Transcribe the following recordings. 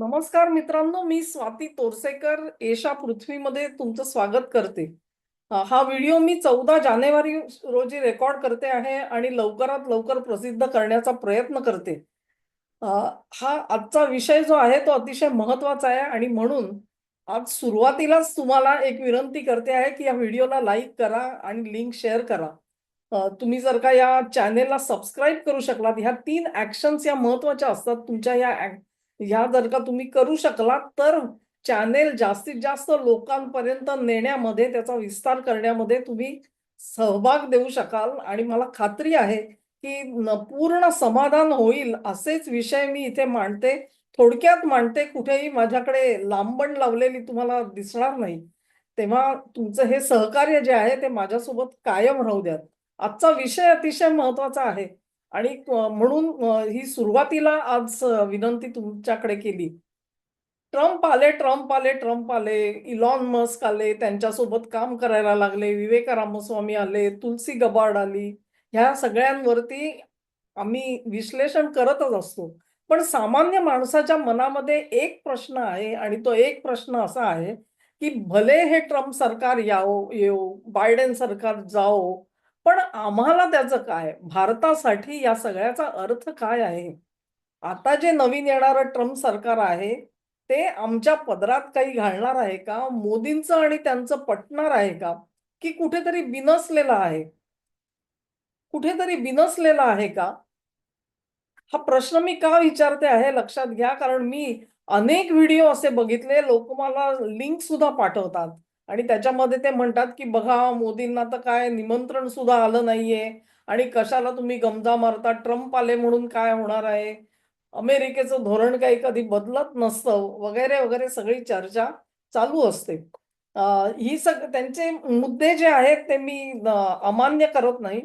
नमस्कार मित्रांनो मी स्वाती तोरसेकर. एशा पृथ्वीमध्ये तुमचं स्वागत करते. हा व्हिडिओ मी चौदा जानेवारी रोजी रेकॉर्ड करते आहे आणि लवकरात लवकर प्रसिद्ध करण्याचा प्रयत्न करते. हा आजचा विषय जो आहे तो अतिशय महत्त्वाचा आहे आणि म्हणून आज सुरुवातीलाच तुम्हाला एक विनंती करते आहे की या व्हिडिओला लाईक करा आणि लिंक शेअर करा. तुम्ही जर का या चॅनेलला सबस्क्राईब करू शकलात ह्या तीन ऍक्शन्स या महत्त्वाच्या असतात. तुमच्या या ह्या जर का तुम्ही करू शकलात तर चॅनेल जास्तीत जास्त लोकांपर्यंत नेण्यामध्ये त्याचा विस्तार करण्यामध्ये तुम्ही सहभाग देऊ शकाल. आणि मला खात्री आहे की पूर्ण समाधान होईल असेच विषय मी इथे मांडते. थोडक्यात मांडते कुठेही माझ्याकडे लांबण लावलेली तुम्हाला दिसणार नाही. तेव्हा तुमचं हे सहकार्य जे आहे ते माझ्यासोबत कायम राहू द्यात. आजचा विषय अतिशय महत्त्वाचा आहे. आणि म्हणून ही सुरुवातीला आज विनंती तुमच्याकडे केली. ट्रम्प आले ट्रम्प आले ट्रम्प आले इलॉन मस्क आले त्यांच्यासोबत काम करायला लागले विवेक रामस्वामी आले तुलसी गबार्ड आली ह्या सगळ्यांवरती आम्ही विश्लेषण करतच असतो. पण सामान्य माणसाच्या मनामध्ये एक प्रश्न आहे आणि तो एक प्रश्न असा आहे की भले हे ट्रम्प सरकार यावो येवो बायडेन सरकार जाओ पण आम्हाला त्याचं काय? भारतासाठी या सगळ्याचा अर्थ काय आहे? आता जे नवीन येणारं ट्रम्प सरकार आहे ते आमच्या पदरात काही घालणार आहे का? मोदींचं आणि त्यांचं पटणार आहे का? की कुठेतरी बिनसलेलं आहे? कुठेतरी बिनसलेला आहे का? हा प्रश्न मी का विचारते आहे? लक्षात घ्या कारण मी अनेक व्हिडिओ असे बघितले लोक मला लिंक सुद्धा पाठवतात. आणि त्याच्यामध्ये ते म्हणतात की बघा मोदींना तर काय निमंत्रण सुद्धा आलं नाहीये. आणि कशाला तुम्ही गमजा मारता? ट्रम्प आले म्हणून काय होणार आहे? अमेरिकेचं धोरण काही कधी बदलत नसतं. वगैरे वगैरे सगळी चर्चा चालू असते. ही सग त्यांचे मुद्दे जे आहेत ते मी अमान्य करत नाही.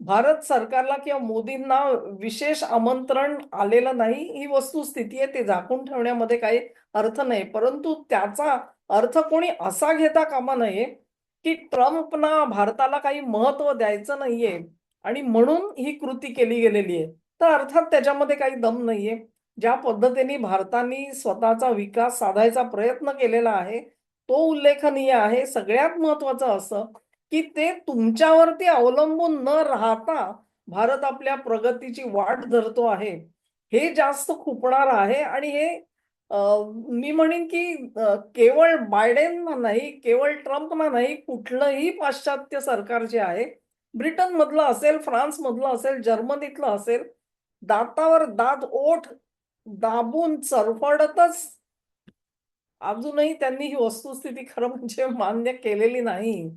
भारत सरकारला किंवा मोदींना विशेष आमंत्रण आलेलं नाही. ही वस्तुस्थिती आहे ते झाकून ठेवण्यामध्ये काही अर्थ नाही. परंतु त्याचा अर्थ कोणी असा घेता कामा नये की ट्रम्पना भारताला काही महत्त्व द्यायचं नाहीये आणि म्हणून ही कृती केली गेलेली आहे. तर अर्थात त्याच्यामध्ये काही दम नाहीये. ज्या पद्धतीने भारताने स्वतःचा विकास साधायचा प्रयत्न केलेला आहे तो उल्लेखनीय आहे. सगळ्यात महत्वाचं असं की ते तुमच्यावरती अवलंबून न राहता भारत आपल्या प्रगतीची वाट धरतो आहे. हे जास्त खुपणार आहे आणि हे मी म्हणेन की केवळ बायडेनना नाही केवळ ट्रम्पना नाही कुठलंही पाश्चात्य सरकार जे आहे ब्रिटन मधलं असेल फ्रान्स मधलं असेल जर्मनीतलं असेल दातावर दात ओठ दाबून चरफडतच अजूनही त्यांनी ही वस्तुस्थिती खरं म्हणजे मान्य केलेली नाही.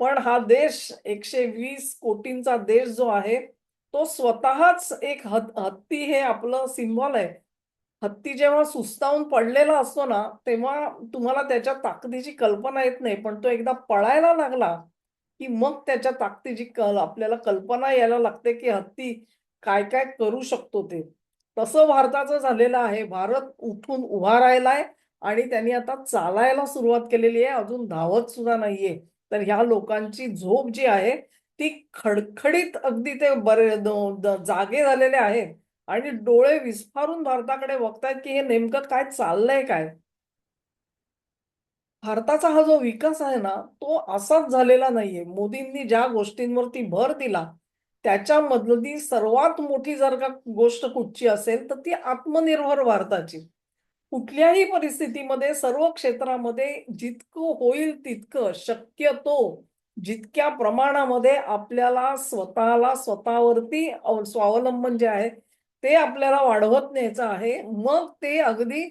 पण हा देश एकशे वीस कोटींचा देश जो आहे तो स्वतःच एक हत्ती हे आपलं सिम्बॉल आहे. हत्ती जेव्हा सुस्तावून पडलेला असतो ना तेव्हा तुम्हाला त्याच्या ताकदीची कल्पना येत नाही पण तो एकदा पळायला लागला की मग त्याच्या ताकदीची कल आपल्याला कल्पना यायला लागते की हत्ती काय काय करू शकतो ते. तसं भारताचं झालेलं आहे. भारत उठून उभा राहिलाय आणि त्यांनी आता चालायला सुरुवात केलेली आहे. अजून धावत सुद्धा नाहीये. तर ह्या लोकांची झोप जी आहे ती खडखडीत अगदी ते बरे जागे झालेले आहेत आणि डोळे विस्फारून भारताकडे बघतायत की हे नेमकं काय चाललंय काय? भारताचा हा जो विकास आहे ना तो असाच झालेला नाहीये. मोदींनी ज्या गोष्टींवरती भर दिला त्याच्यामधली सर्वात मोठी जर का गोष्ट कुठची असेल तर ती आत्मनिर्भर भारताची. कुठल्याही परिस्थितीमध्ये सर्व क्षेत्रामध्ये जितकं होईल तितकं शक्यतो जितक्या प्रमाणामध्ये आपल्याला स्वतःला स्वतःवरती स्वावलंबन जे आहे ते आपल्याला वाढवत न्यायचं आहे. मग ते अगदी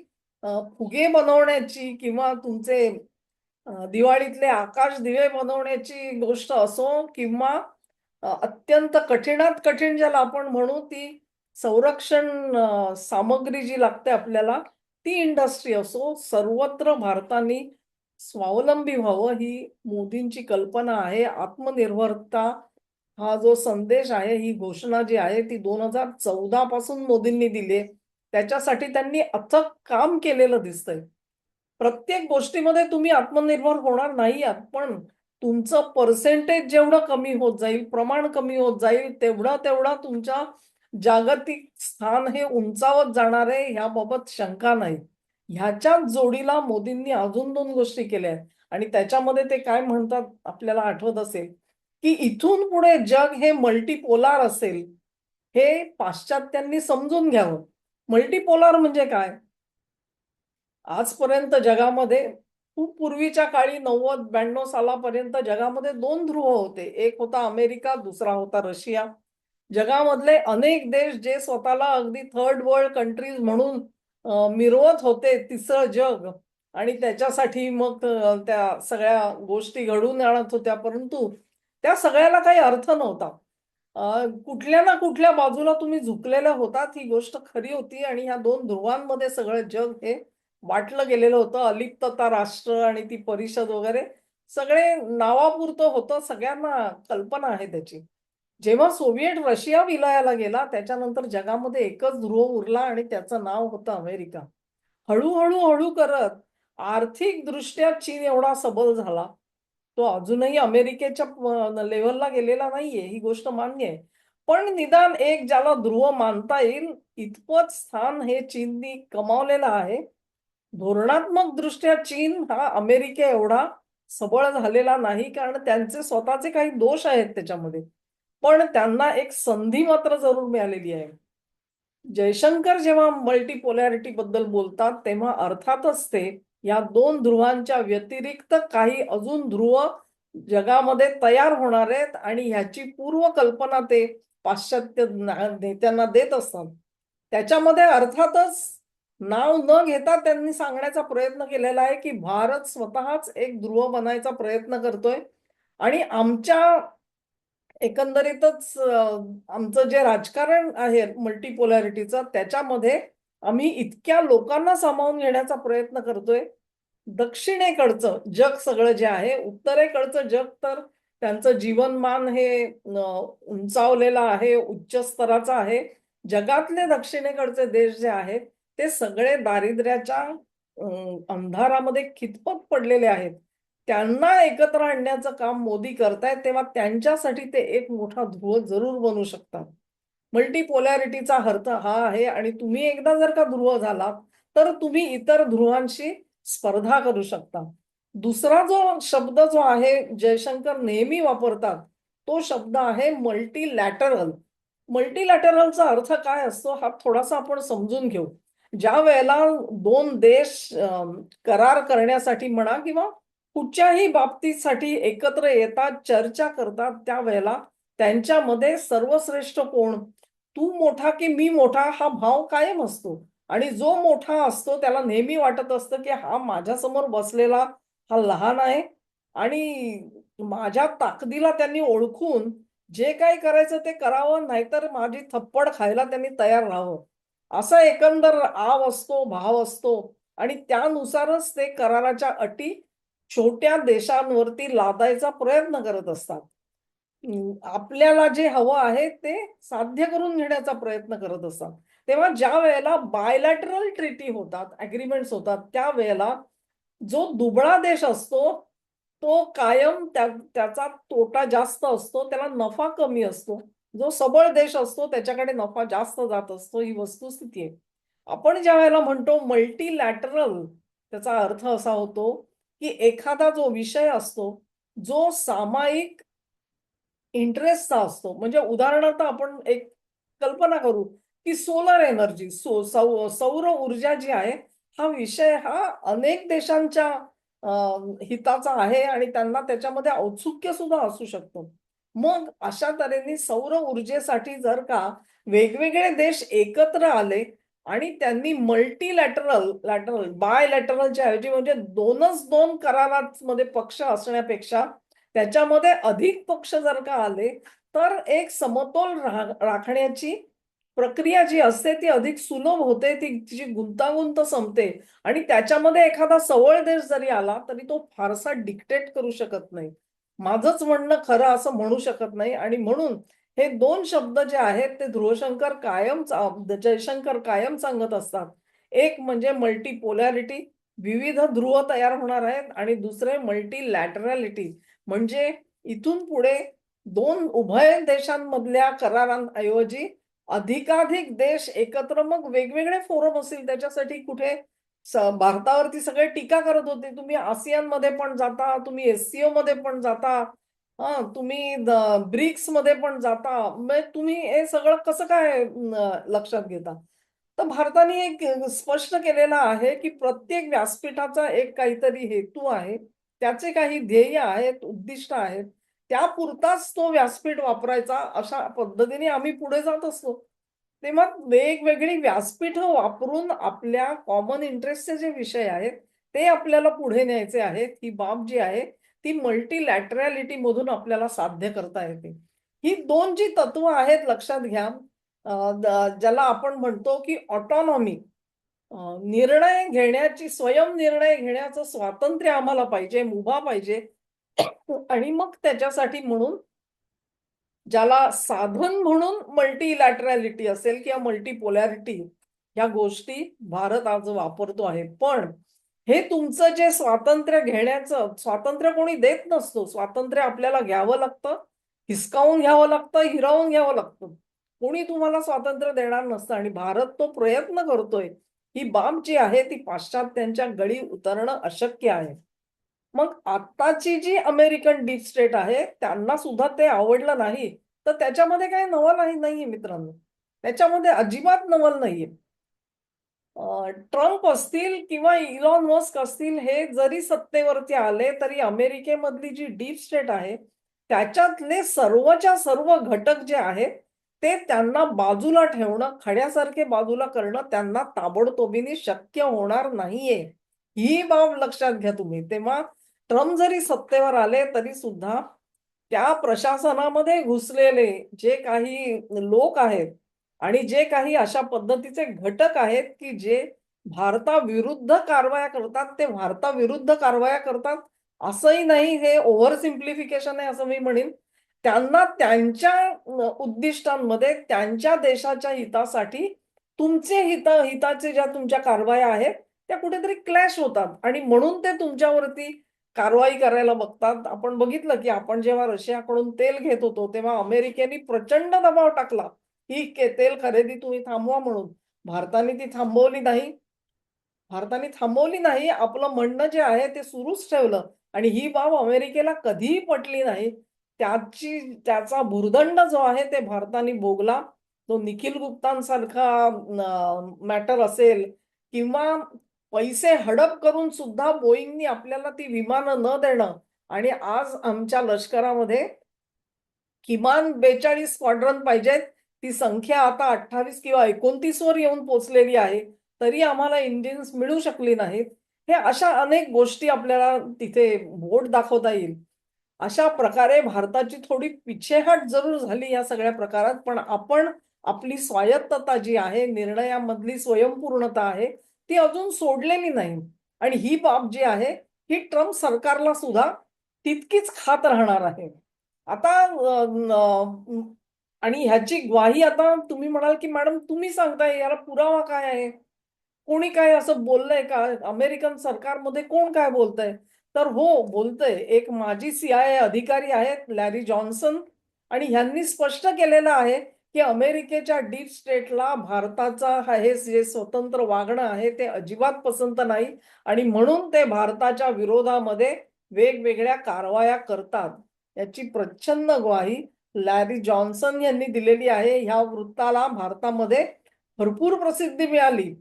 फुगे बनवण्याची किंवा तुमचे दिवाळीतले आकाश दिवे बनवण्याची गोष्ट असो किंवा अत्यंत कठीणात कठीण ज्याला आपण म्हणू ती संरक्षण सामग्री जी लागते आपल्याला ती इंडस्ट्री असो सर्वत्र भारताने स्वावलंबी व्हावं ही मोदींची कल्पना आहे. आत्मनिर्भरता हा जो संदेश आहे ही घोषणा जी आहे ती दोन हजार चौदा पासून मोदींनी दिली आहे. त्याच्यासाठी त्यांनी अथक काम केलेलं दिसतंय. प्रत्येक गोष्टीमध्ये तुम्ही आत्मनिर्भर होणार नाही आहात पण तुमचं पर्सेंटेज जेवढं कमी होत जाईल प्रमाण कमी होत जाईल तेवढा तेवढा तुमच्या जागतिक स्थान हे उंचावत जाणार आहे ह्याबाबत शंका नाही. ह्याच्याच जोडीला मोदींनी अजून दोन गोष्टी केल्या आहेत. आणि त्याच्यामध्ये ते काय म्हणतात आपल्याला आठवत असेल. की इथून पुढे जग हे मल्टीपोलार असेल हे पाश्चात्यांनी समजून घ्यावं. मल्टीपोलार म्हणजे काय? आजपर्यंत जगामध्ये खूप पूर्वीच्या काळी नव्वद ब्याण्णव सालापर्यंत जगामध्ये दोन ध्रुव होते. एक होता अमेरिका दुसरा होता रशिया. जगामधले अनेक देश जे स्वतःला अगदी थर्ड वर्ल्ड कंट्रीज म्हणून मिरवत होते तिसरं जग. आणि त्याच्यासाठी मग त्या सगळ्या गोष्टी घडून आणत होत्या. परंतु त्या सगळ्याला काही अर्थ नव्हता. कुठल्या ना कुठल्या बाजूला तुम्ही झुकलेल्या होतात ही गोष्ट खरी होती आणि ह्या दोन ध्रुवांमध्ये सगळं जग हे वाटलं गेलेलं होतं. अलिप्तता राष्ट्र आणि ती परिषद वगैरे सगळे नावापुरतं होतं सगळ्यांना कल्पना आहे त्याची. जेव्हा सोव्हिएट रशिया विलयाला गेला त्याच्यानंतर जगामध्ये एकच ध्रुव उरला आणि त्याचं नाव होतं अमेरिका. हळूहळू हळू करत आर्थिक दृष्ट्या चीन एवढा सबल झाला. तो अजूनही अमेरिकेच्या लेवलला गेलेला नाहीये ही गोष्ट मान्य आहे. पण निदान एक ज्याला ध्रुव मानता येईल इतपत स्थान हे चीननी कमावलेलं आहे. धोरणात्मक दृष्ट्या चीन हा अमेरिके एवढा सबळ झालेला नाही कारण त्यांचे स्वतःचे काही दोष आहेत त्याच्यामध्ये. पण त्यांना एक संधी मात्र जरूर मिळालेली आहे. जयशंकर जेव्हा मल्टीपोलॅरिटी बद्दल बोलतात तेव्हा अर्थातच ते या दोन ध्रुवांच्या व्यतिरिक्त काही अजून ध्रुव जगामध्ये तयार होणार आहेत आणि ह्याची पूर्वकल्पना ते पाश्चात्य नेत्यांना देत असतात. त्याच्यामध्ये अर्थातच नाव न घेता त्यांनी सांगण्याचा प्रयत्न केलेला आहे की भारत स्वतःच एक ध्रुव बनायचा प्रयत्न करतोय. आणि आमच्या एकंदरीतच आमचं जे राजकारण आहे मल्टीपोलॅरिटीचं त्याच्यामध्ये आम्ही इतक्या लोकांना सामावून घेण्याचा प्रयत्न करतोय. दक्षिणेकडचं जग सगळं जे आहे उत्तरेकडचं जग तर त्यांचं जीवनमान हे उंचावलेलं आहे उच्च स्तराचं आहे. जगातले दक्षिणेकडचे देश जे आहेत ते सगळे दारिद्र्याच्या अंधारामध्ये खितपत पडलेले आहेत. त्यांना एकत्र आणण्याचं काम मोदी करतायत तेव्हा त्यांच्यासाठी ते एक मोठा ध्रुव जरूर बनू शकतात. मल्टीपोलॅरिटीचा अर्थ हा आहे आणि तुम्ही एकदा जर का ध्रुव झालात तर तुम्ही इतर ध्रुवांशी स्पर्धा करू शकता. दुसरा जो शब्द जो आहे जयशंकर नेहमी वापरतात तो शब्द आहे मल्टीलॅटरल मल्टीलॅटरलचा अर्थ काय असतो हा थोडासा आपण समजून घेऊ. ज्या वेळेला दोन देश करार करण्यासाठी म्हणा किंवा कुठच्याही बाबतीसाठी एकत्र येतात चर्चा करतात त्यावेळेला त्यांच्यामध्ये सर्वश्रेष्ठ कोण? तू मोठा की मी मोठा हा भाव कायम असतो. आणि जो मोठा असतो त्याला नेहमी वाटत असतं की हा माझ्यासमोर बसलेला हा लहान आहे. आणि माझ्या ताकदीला त्यांनी ओळखून जे काही करायचं ते करावं नाहीतर माझी थप्पड खायला त्यांनी तयार राहावं. असा एकंदर आव असतो भाव असतो. आणि त्यानुसारच ते कराराच्या अटी छोट्या देशांवरती लादायचा प्रयत्न करत असतात. आपल्याला जे हवं आहे ते साध्य करून घेण्याचा प्रयत्न करत असतात. तेव्हा ज्या वेळेला बायलॅटरल ट्रीटी होतात अग्रीमेंट्स होतात त्या वेळेला जो दुबळा देश असतो तो कायम त्या त्याचा तोटा जास्त असतो त्याला नफा कमी असतो. जो सबळ देश असतो त्याच्याकडे नफा जास्त जात असतो ही वस्तुस्थिती आहे. आपण ज्या वेळेला म्हणतो मल्टीलॅटरल त्याचा अर्थ असा होतो की एखादा जो विषय असतो जो सामायिक इंटरेस्टचा असतो. म्हणजे उदाहरणार्थ आपण एक कल्पना करू की सोलर एनर्जी सो सौ सौर ऊर्जा जी आहे हा विषय हा अनेक देशांच्या हिताचा आहे आणि त्यांना त्याच्यामध्ये औत्सुक्य सुद्धा असू शकतो. मग अशा तऱ्हेने सौर ऊर्जेसाठी जर का वेगवेगळे देश एकत्र आले आणि त्यांनी मल्टीलॅटरल लॅटरल बाय लॅटरलच्या ऐवजी म्हणजे दोनच दोन करारांमध्ये पक्ष असण्यापेक्षा त्याच्यामध्ये अधिक पक्ष जर का आले तर एक समतोल राखण्याची प्रक्रिया जी असते ती अधिक सुलभ होते ती जी गुंतागुंत संपते. आणि त्याच्यामध्ये एखादा सवळ देश जरी आला तरी तो फारसा डिक्टेट करू शकत नाही. माझंच म्हणणं खरं असं म्हणू शकत नाही. आणि म्हणून हे दोन शब्द जे आहेत ते ध्रुवशंकर कायम जयशंकर कायम सांगत असतात. एक म्हणजे मल्टीपोलॅरिटी विविध ध्रुव तयार होणार आहेत आणि दुसरे मल्टी लॅटरॅलिटी म्हणजे इथून पुढे दोन उभय देशांमधल्या करारांऐवजी अधिकाधिक देश एकत्र मग वेगवेगळे फोरम असतील त्याच्यासाठी कुठे भारतावरती सगळे टीका करत होते. तुम्ही आसियानमध्ये पण जाता तुम्ही एससीओ मध्ये पण जाता हा तुम्ही ब्रिक्समध्ये पण जाता. मग तुम्ही हे सगळं कसं काय लक्षात घेता? तर भारताने एक स्पष्ट केलेलं आहे की प्रत्येक व्यासपीठाचा एक काहीतरी हेतू आहे. त्याचे काही ध्येय आहेत उद्दिष्ट आहेत त्यापुरताच तो व्यासपीठ वापरायचा अशा पद्धतीने आम्ही पुढे जात असतो. तेव्हा वेगवेगळी व्यासपीठ वापरून आपल्या कॉमन इंटरेस्टचे जे विषय आहेत ते आपल्याला पुढे न्यायचे आहेत. ही बाब जी आहे ती मल्टीलॅटरॅलिटी मधून आपल्याला साध्य करता येते. ही दोन जी तत्व आहेत लक्षात घ्या. ज्याला आपण म्हणतो की ऑटॉनॉमी निर्णय घेण्याची स्वयं निर्णय घेण्याचं स्वातंत्र्य आम्हाला पाहिजे मुभा पाहिजे. आणि मग त्याच्यासाठी म्हणून ज्याला साधन म्हणून मल्टीलॅटरॅलिटी असेल किंवा मल्टीपोलॅरिटी ह्या गोष्टी भारत आज वापरतो आहे. पण हे तुमचं जे स्वातंत्र्य घेण्याचं स्वातंत्र्य कोणी देत नसतो. स्वातंत्र्य आपल्याला घ्यावं लागतं हिसकावून घ्यावं लागतं हिरावून घ्यावं लागतं. कोणी तुम्हाला स्वातंत्र्य देणार नसतं आणि भारत तो प्रयत्न करतोय. ही बाब जी आहे ती पाश्चात्यांच्या गळी उतरणं अशक्य आहे. मग आत्ताची जी अमेरिकन डीप स्टेट आहे त्यांना सुद्धा ते आवडलं नाही. तर त्याच्यामध्ये काही नवल नाही नाहीये मित्रांनो. त्याच्यामध्ये अजिबात नवल नाहीये. ट्रम्प असतील किंवा इलॉन मस्क असतील हे जरी सत्तेवरती आले तरी अमेरिकेमधली जी डीप स्टेट आहे त्याच्यातले सर्वच्या सर्व घटक जे आहेत ते त्यांना बाजूला ठेवणं खड्यासारखे बाजूला करणं त्यांना ताबडतोबीने शक्य होणार नाहीये. ही बाब लक्षात घ्या तुम्ही. तेव्हा ट्रम्प जरी सत्तेवर आले तरी सुद्धा त्या प्रशासनामध्ये घुसलेले जे काही लोक आहेत आणि जे काही अशा पद्धतीचे घटक आहेत की जे भारताविरुद्ध कारवाया करतात ते भारताविरुद्ध कारवाया करतात असंही नाही हे ओव्हर सिम्प्लिफिकेशन आहे असं मी म्हणेन. त्यांना त्यांच्या उद्दिष्टांमध्ये त्यांच्या देशाच्या हितासाठी तुमचे हित हिताचे ज्या तुमच्या कारवाया आहेत त्या कुठेतरी क्लॅश होतात. आणि म्हणून ते तुमच्यावरती कारवाई करायला बघतात. आपण बघितलं की आपण जेव्हा रशियाकडून तेल घेत होतो तेव्हा अमेरिकेने प्रचंड दबाव टाकला. ही के- तेल खरेदी तुम्ही थांबवा म्हणून. भारताने ती थांबवली नाही. भारताने थांबवली नाही. आपलं म्हणणं जे आहे ते सुरूच ठेवलं. आणि ही बाब अमेरिकेला कधीही पटली नाही. त्याची त्याचा भुर्दंड जो आहे ते भारताने भोगला. तो निखिल गुप्तांसारखा मॅटर असेल किंवा पैसे हडप करून सुद्धा बोईंगनी आपल्याला ती विमानं न देणं. आणि आज आमच्या लष्करामध्ये किमान बेचाळीस स्क्वाड्रन पाहिजेत ती संख्या आता अठ्ठावीस किंवा एकोणतीस वर येऊन पोहोचलेली आहे. तरी आम्हाला इंजिन्स मिळू शकली नाहीत. हे अशा अनेक गोष्टी आपल्याला तिथे बोट दाखवता येईल. अशा प्रकारे भारताची थोडी पिछेहाट जरूर झाली या सगळ्या प्रकारात पण आपण आपली स्वायत्तता जी आहे निर्णयामधली स्वयंपूर्णता आहे ती अजून सोडलेली नाही. आणि ही बाब जी आहे ही ट्रम्प सरकारला सुद्धा तितकीच खात राहणार आहे. आता आणि ह्याची ग्वाही आता तुम्ही म्हणाल की मॅडम तुम्ही सांगताय याला पुरावा काय आहे? कोणी काय असं बोललंय का? अमेरिकन सरकारमध्ये कोण काय बोलतंय? तर हो बोलतोय. एक माजी सीआयए अधिकारी आहेत लॅरी जॉन्सन आणि ह्यांनी स्पष्ट केलेलं आहे की अमेरिकेच्या डीप स्टेटला भारताचा हे जे स्वतंत्र वागणं आहे ते अजिबात पसंत नाही. आणि म्हणून ते भारताच्या विरोधामध्ये वेगवेगळ्या कारवाया करतात. याची प्रच्छन्न ग्वाही लॅरी जॉन्सन यांनी दिलेली आहे. ह्या वृत्ताला भारतामध्ये भरपूर प्रसिद्धी मिळाली.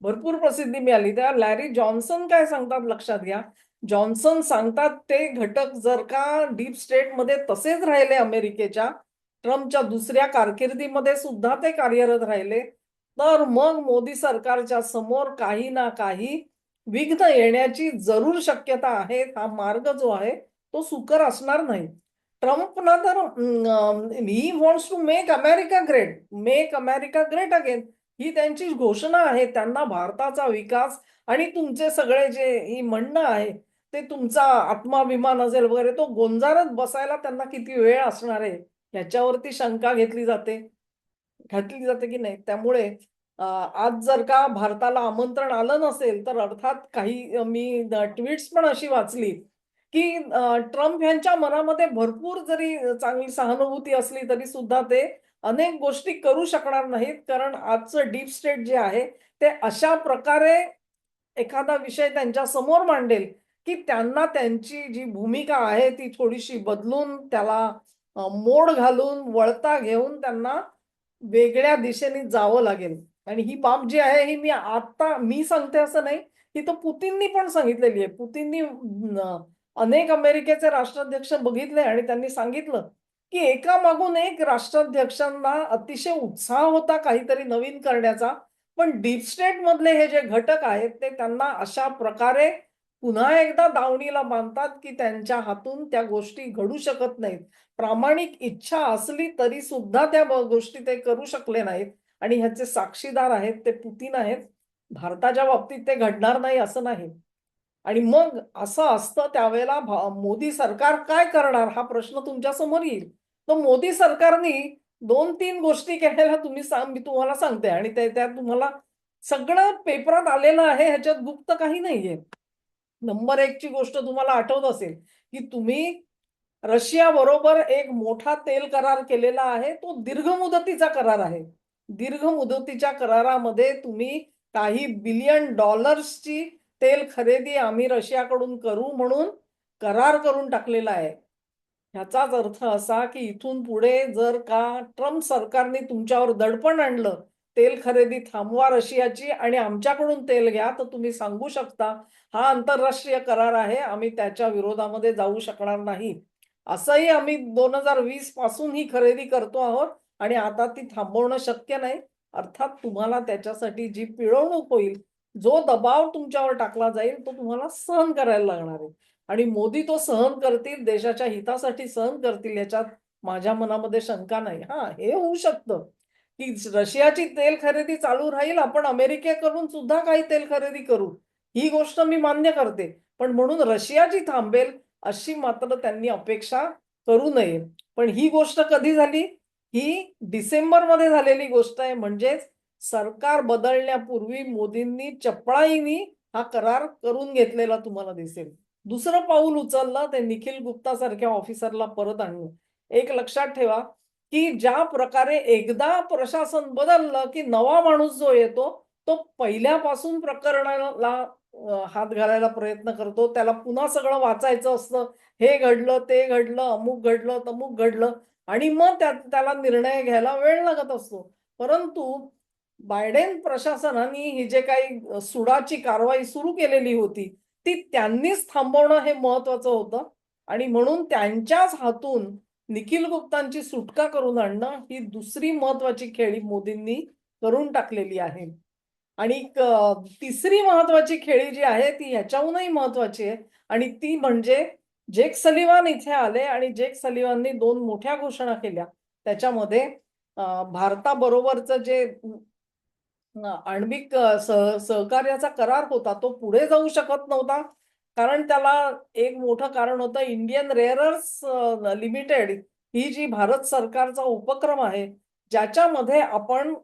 भरपूर प्रसिद्धी मिळाली. त्या लॅरी जॉन्सन काय सांगतात? लक्षात घ्या. जॉन्सन सांगतात ते घटक जर का डीप स्टेटमध्ये तसेच राहिले अमेरिकेच्या ट्रम्पच्या दुसऱ्या कारकिर्दीमध्ये सुद्धा ते कार्यरत राहिले तर मग मोदी सरकारच्या समोर काही ना काही विघ्न येण्याची जरूर शक्यता आहे हा मार्ग जो आहे तो सुकर असणार नाही. ट्रम्पना तर he wants to make America great make America great again ही त्यांची घोषणा आहे त्यांना भारताचा विकास आणि तुमचे सगळे जे ही म्हणणं आहे ते तुमचा आत्माभिमान असेल वगैरे तो गोंजारत बसायला त्यांना किती वेळ असणार आहे? ह्याच्यावरती शंका घेतली जाते. घातली जाते की नाही? त्यामुळे आज जर का भारताला आमंत्रण आलं नसेल तर अर्थात काही मी ट्विट्स पण अशी वाचली की ट्रम्प यांच्या मनामध्ये भरपूर जरी चांगली सहानुभूती असली तरी सुद्धा ते अनेक गोष्टी करू शकणार नाहीत. कारण आजचं डीप स्टेट जे आहे ते अशा प्रकारे एखादा विषय त्यांच्यासमोर मांडेल की त्यांना त्यांची जी भूमिका आहे ती थोडीशी बदलून त्याला मोड घालून वळता घेऊन त्यांना वेगळ्या दिशेने जावं लागेल. आणि ही बाब जी आहे ही मी आता मी सांगते असं नाही ही तर पुतीननी पण सांगितलेली आहे. पुतीननी अनेक अमेरिकेचे राष्ट्राध्यक्ष बघितले आणि त्यांनी सांगितलं की एका मागून एक राष्ट्राध्यक्षांना अतिशय उत्साह होता काहीतरी नवीन करण्याचा पण डीप स्टेट मधले हे जे घटक आहेत ते त्यांना अशा प्रकारे पुन्हा एकदा दावणीला बांधतात की त्यांच्या हातून त्या गोष्टी घडू शकत नाहीत. प्रामाणिक इच्छा असली तरी सुद्धा त्या गोष्टी ते करू शकले नाहीत. आणि ह्याचे साक्षीदार आहेत ते पुतीन आहेत. भारताच्या बाबतीत ते घडणार नाही असं नाही. आणि मग असं असतं त्यावेळेला मोदी सरकार काय करणार हा प्रश्न तुमच्यासमोर येईल. तर मोदी सरकारने दोन तीन गोष्टी केलेल्या तुम्ही सांग मी तुम्हाला सांगते. आणि ते त्या तुम्हाला सगळं पेपरात आलेलं आहे ह्याच्यात गुप्त काही नाहीये. नंबर एक ची गोष्ट तुम्हाला आठवत असेल की तुम्ही रशिया बरोबर एक मोठा तेल करार केलेला आहे तो दीर्घ मुदतीचा करार आहे. दीर्घ मुदतीच्या करारामध्ये तुम्ही काही बिलियन डॉलर्सची तेल खरेदी आम्ही रशियाकडून करू म्हणून करार करून टाकलेला आहे. ह्याचाच अर्थ असा की इथून पुढे जर का ट्रम्प सरकारने तुमच्यावर दडपण आणलं तेल खरेदी थांबवा रशियाची आणि आमच्याकडून तेल घ्या तर तुम्ही सांगू शकता हा आंतरराष्ट्रीय करार आहे आम्ही त्याच्या विरोधामध्ये जाऊ शकणार नाही. असंही आम्ही दोन हजार वीसपासून ही खरेदी करतो आहोत आणि आता ती थांबवणं शक्य नाही. अर्थात तुम्हाला त्याच्यासाठी जी पिळवणूक होईल जो दबाव तुमच्यावर टाकला जाईल तो तुम्हाला सहन करायला लागणार आहे. आणि मोदी तो सहन करतील देशाच्या हितासाठी सहन करतील याच्यात माझ्या मनामध्ये शंका नाही. हा हे होऊ शकतं. की रशियाची तेल खरेदी चालू राहील आपण अमेरिकेकडून सुद्धा काही तेल खरेदी करू. ही गोष्ट मी मान्य करते. पण म्हणून रशियाची थांबेल अशी मात्र त्यांनी अपेक्षा करू नये. पण ही गोष्ट कधी झाली? ही डिसेंबरमध्ये झालेली गोष्ट आहे. म्हणजेच सरकार बदलण्यापूर्वी मोदींनी चपळाईनी हा करार करून घेतलेला तुम्हाला दिसेल. दुसरं पाऊल उचललं ते निखिल गुप्ता सारख्या ऑफिसरला परत आणलं एक लक्षात ठेवा की ज्या प्रकारे एकदा प्रशासन बदललं की नवा माणूस जो येतो तो पहिल्यापासून प्रकरणाला हात घालायला प्रयत्न करतो. त्याला पुन्हा सगळं वाचायचं असतं. हे घडलं ते घडलं अमुक घडलं तमुक घडलं आणि मग त्या त्याला निर्णय घ्यायला वेळ लागत असतो. परंतु बायडेन प्रशासनाने ही जे काही सुडाची कारवाई सुरू केलेली होती ती त्यांनीच थांबवणं हे महत्वाचं होतं. आणि म्हणून त्यांच्याच हातून निखिल गुप्तांची सुटका करून आणणं ही दुसरी महत्वाची खेळी मोदींनी करून टाकलेली आहे. आणि तिसरी महत्वाची खेळी जी आहे ती ह्याच्याहूनही महत्वाची आहे. आणि ती म्हणजे जेक सलिवान इथे आले आणि जेक सलिवाननी दोन मोठ्या घोषणा केल्या. त्याच्यामध्ये भारताबरोबरचं जे अं, आण्विक सह सहकार्याचा करार होता तो पुढे जाऊ शकत नव्हता. कारण त्याला एक मोठं कारण होतं इंडियन रेअरर्स लिमिटेड ही जी भारत सरकारचा उपक्रम आहे ज्याच्यामध्ये आपण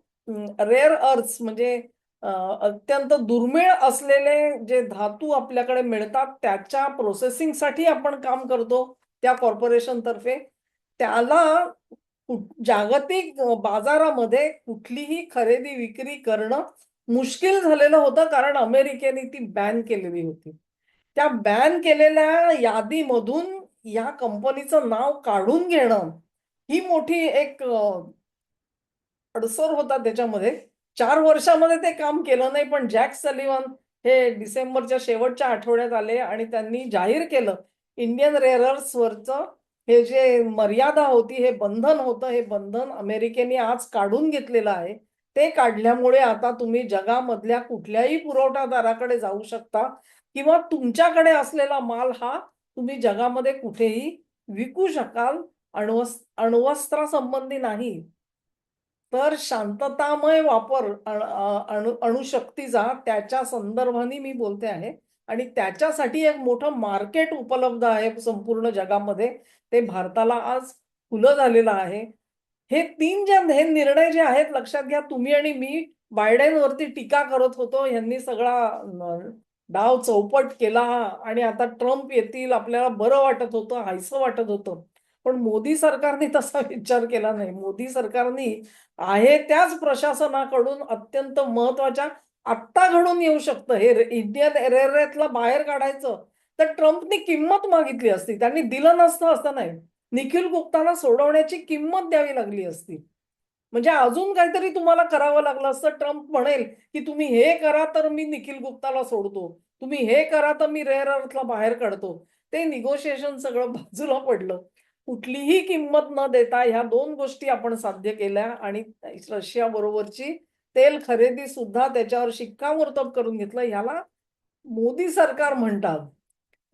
रेअर अर्थ म्हणजे अत्यंत दुर्मिळ असलेले जे धातू आपल्याकडे मिळतात त्याच्या प्रोसेसिंगसाठी आपण काम करतो त्या कॉर्पोरेशन तर्फे. त्याला जागतिक बाजारामध्ये कुठलीही खरेदी विक्री करणं मुश्किल झालेलं होतं कारण अमेरिकेने ती बॅन केलेली होती. त्या बॅन केलेल्या यादीमधून या कंपनीचं नाव काढून घेणं ही मोठी एक अडसर होता त्याच्यामध्ये. चार वर्षामध्ये ते काम केलं नाही पण जॅक सलिव्हन हे डिसेंबरच्या शेवटच्या आठवड्यात आले आणि त्यांनी जाहीर केलं. इंडियन रेअरर्सवरचं हे जे मर्यादा होती हे बंधन होतं हे बंधन अमेरिकेने आज काढून घेतलेलं आहे. ते काढल्यामुळे आता तुम्ही जगामधल्या कुठल्याही पुरवठादाराकडे जाऊ शकता. किंवा तुमच्याकडे असलेला माल हा तुम्ही जगामध्ये कुठेही विकू शकाल अण्वस् अण्वस्त्रासंबंधी नाही. तर शांततामय वापर अणु अणुशक्तीचा त्याच्या संदर्भाने मी बोलते आहे. आणि त्याच्यासाठी एक मोठं मार्केट उपलब्ध आहे संपूर्ण जगामध्ये. ते भारताला आज खुलं झालेलं आहे. हे तीन जे हे निर्णय जे आहेत लक्षात घ्या तुम्ही आणि मी बायडेनवरती टीका करत होतो. यांनी सगळा डाव चौपट केला आणि आता ट्रम्प येतील आपल्याला बरं वाटत होतं हायसं वाटत होतं. पण मोदी सरकारने तसा विचार केला नाही. मोदी सरकारने आहे त्याच प्रशासनाकडून अत्यंत महत्त्वाच्या आत्ता घडून येऊ शकतं. हे इंडियन रेरेतला बाहेर काढायचं तर ट्रम्पनी किंमत मागितली असती. त्यांनी दिलं नसतं असं नाही. निखिल गुप्ताला सोडवण्याची किंमत द्यावी लागली असती. म्हणजे अजून काहीतरी तुम्हाला करावं लागलं असतं. ट्रम्प म्हणेल की तुम्ही हे करा तर मी निखिल गुप्ताला सोडतो. तुम्ही हे करा तर मी रेअर अर्थला बाहेर काढतो. ते निगोशिएशन सगळं बाजूला पडलं. कुठलीही किंमत न देता ह्या दोन गोष्टी आपण साध्य केल्या आणि रशिया बरोबरची तेल खरेदी सुद्धा त्याच्यावर शिक्कामोर्तब करून घेतलं. ह्याला मोदी सरकार म्हणतात.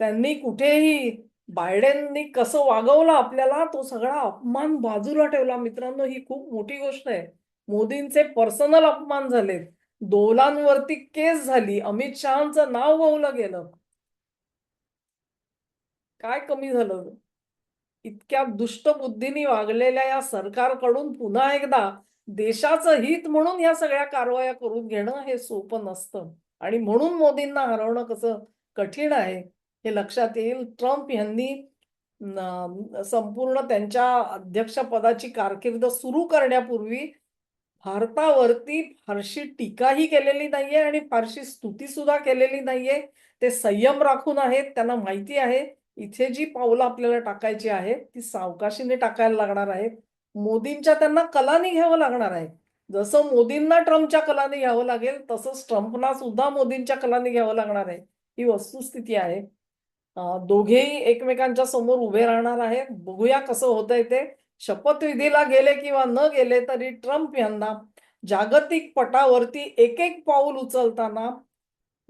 त्यांनी कुठेही बायडेननी कसं वागवलं आपल्याला तो सगळा अपमान बाजूला ठेवला. मित्रांनो ही खूप मोठी गोष्ट आहे. मोदींचे पर्सनल अपमान झालेत. दोलांवरती केस झाली. अमित शहाचं नाव गोवलं गेलं. काय कमी झालं? इतक्या दुष्ट बुद्धीने वागलेल्या या सरकारकडून पुन्हा एकदा देशाचं हित म्हणून या सगळ्या कारवाया करून घेणं हे सोपं नसतं. आणि म्हणून मोदींना हरवणं कसं कठीण आहे? हे लक्षात येईल. ट्रम्प यांनी संपूर्ण त्यांच्या अध्यक्षपदाची कारकीर्द सुरू करण्यापूर्वी भारतावरती फारशी टीकाही केलेली नाहीये आणि फारशी स्तुती सुद्धा केलेली नाहीये. ते संयम राखून आहेत त्यांना माहिती आहे. इथे जी पावलं आपल्याला टाकायची आहेत ती सावकाशीने टाकायला लागणार आहेत. मोदींच्या त्यांना कलानी घ्यावं लागणार आहे. जसं मोदींना ट्रम्पच्या कलाने घ्यावं लागेल तसंच ट्रम्पना सुद्धा मोदींच्या कलाने घ्यावं लागणार आहे. ही वस्तुस्थिती आहे. दोघेही एकमेकांच्या समोर उभे राहणार आहेत. बघूया कसं होतंय ते. शपथविधीला गेले किंवा न गेले तरी ट्रम्प यांना जागतिक पटावरती एक एक पाऊल उचलताना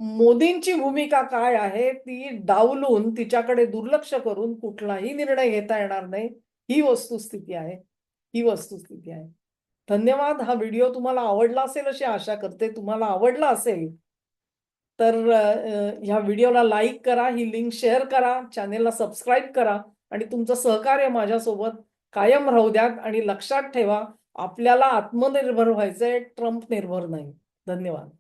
मोदींची भूमिका काय आहे ती डावलून तिच्याकडे दुर्लक्ष करून कुठलाही निर्णय घेता येणार नाही. ही वस्तुस्थिती आहे. ही वस्तुस्थिती आहे. धन्यवाद. हा व्हिडिओ तुम्हाला आवडला असेल अशी आशा करते. तुम्हाला आवडला असेल तर ह्या व्हिडिओला लाईक करा ही लिंक शेअर करा चॅनेलला सबस्क्राईब करा आणि तुमचं सहकार्य माझ्यासोबत कायम राहू द्यात आणि लक्षात ठेवा आपल्याला आत्मनिर्भर व्हायचंय ट्रम्प निर्भर नाही. धन्यवाद.